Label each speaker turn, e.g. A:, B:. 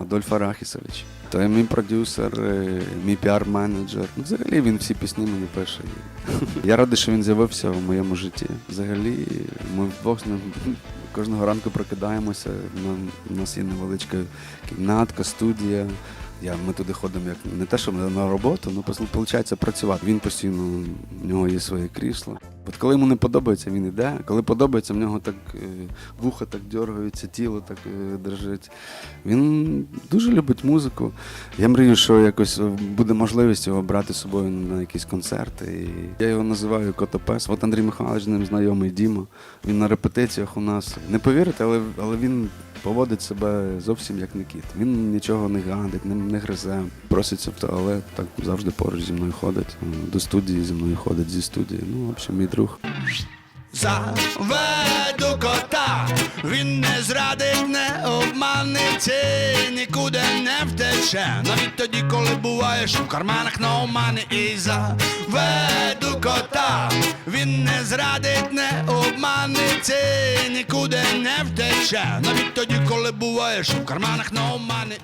A: Адольф Арахісович. То є мій продюсер, е, мій піар-менеджер. Ну, взагалі він всі пісні мені пише. Я радий, що він з'явився в моєму житті. Взагалі, ми вдвох з ним кожного ранку прокидаємося. У нас є невеличка кімнатка, студія. Я, ми туди ходимо як не те, що на роботу, ну просто виходить працювати. Він постійно в нього є своє крісло. От коли йому не подобається, він іде. Коли подобається, в нього так е, вуха так дергається, тіло так е, дрожить. Він дуже любить музику. Я мрію, що якось буде можливість його брати з собою на якісь концерти. І я його називаю Котопес. От Андрій Михайлович з ним знайомий Діма. Він на репетиціях у нас. Не повірите, але, але він поводить себе зовсім як не кіт. Він нічого не гадить, не, не гризе, проситься в туалет, так завжди поруч зі мною ходить. До студії зі мною ходить зі студії. Ну, в общем, мій друг.
B: Заведу кота, він не зрадить, не обманиться, нікуди не втече. Навіть тоді, коли буває, що в карманах на омани і заведу кота, він не зрадить, не обманиться, нікуди не втече. Навіть тоді, коли буваєш у карманах на омани